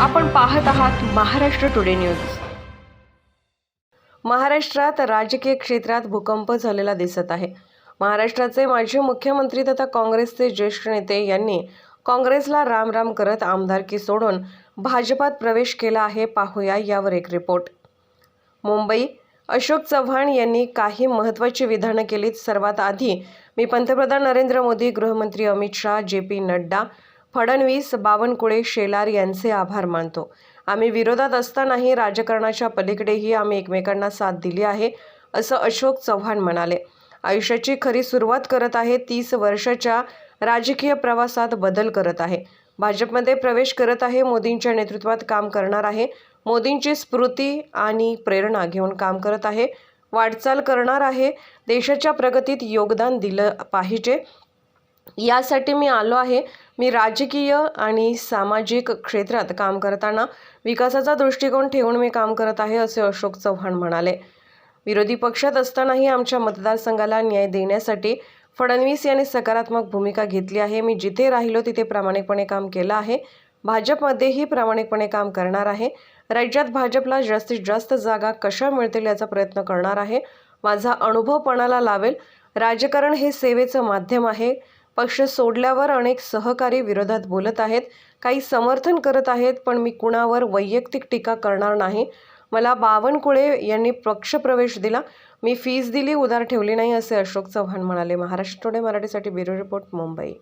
आपण पाहत आहात महाराष्ट्र टुडे न्यूज महाराष्ट्रात राजकीय क्षेत्रात भूकंप झालेला दिसत आहे. महाराष्ट्राचे माजी मुख्यमंत्री तथा काँग्रेसचे ज्येष्ठ नेते यांनी काँग्रेसला राम राम करत आमदारकी सोडून भाजपात प्रवेश केला आहे पाहूया यावर एक रिपोर्ट मुंबई अशोक चव्हाण यांनी काही महत्त्वाची विधानं केलीत. सर्वात आधी मी पंतप्रधान नरेंद्र मोदी गृहमंत्री अमित शहा जे पी नड्डा फडणवीस बावनकुळे शेलार यांचे आभार मानतो. आम्ही विरोधात असतानाही राजकारणाच्या पलीकडेही आम्ही एकमेकांना साथ दिली आहे असं अशोक चव्हाण म्हणाले. आयुष्याची खरी सुरुवात करत आहे तीस वर्षाच्या राजकीय प्रवासात बदल करत आहे. भाजपमध्ये प्रवेश करत आहे मोदींच्या नेतृत्वात काम करणार आहे. मोदींची स्फूर्ती आणि प्रेरणा घेऊन काम करत आहे. वाटचाल करणार आहे. देशाच्या प्रगतीत योगदान दिलं पाहिजे. यासाठी मी आलो आहे. मी राजकीय आणि सामाजिक क्षेत्रात काम करताना विकासाचा दृष्टिकोन ठेवून मी काम करत आहे असे अशोक चव्हाण म्हणाले. विरोधी पक्षात असतानाही आमच्या मतदारसंघाला न्याय देण्यासाठी फडणवीस यांनी सकारात्मक भूमिका घेतली आहे. मी जिथे राहिलो तिथे प्रामाणिकपणे काम केलं आहे. भाजपमध्येही प्रामाणिकपणे काम करणार आहे. राज्यात भाजपला जास्तीत जास्त जागा कशा मिळतील याचा प्रयत्न करणार आहे. माझा अनुभव पणाला लावेल. राजकारण हे सेवेचं माध्यम आहे. पक्ष सोडल्यावर अनेक सहकारी विरोधात बोलत आहेत. काही समर्थन करत आहेत पण मी कुणावर वैयक्तिक टीका करणार नाही. मला बावनकुळे यांनी पक्षप्रवेश दिला. मी फीस दिली उधार ठेवली नाही असे अशोक चव्हाण म्हणाले. महाराष्ट्र टुडे मराठीसाठी ब्युरो रिपोर्ट मुंबई.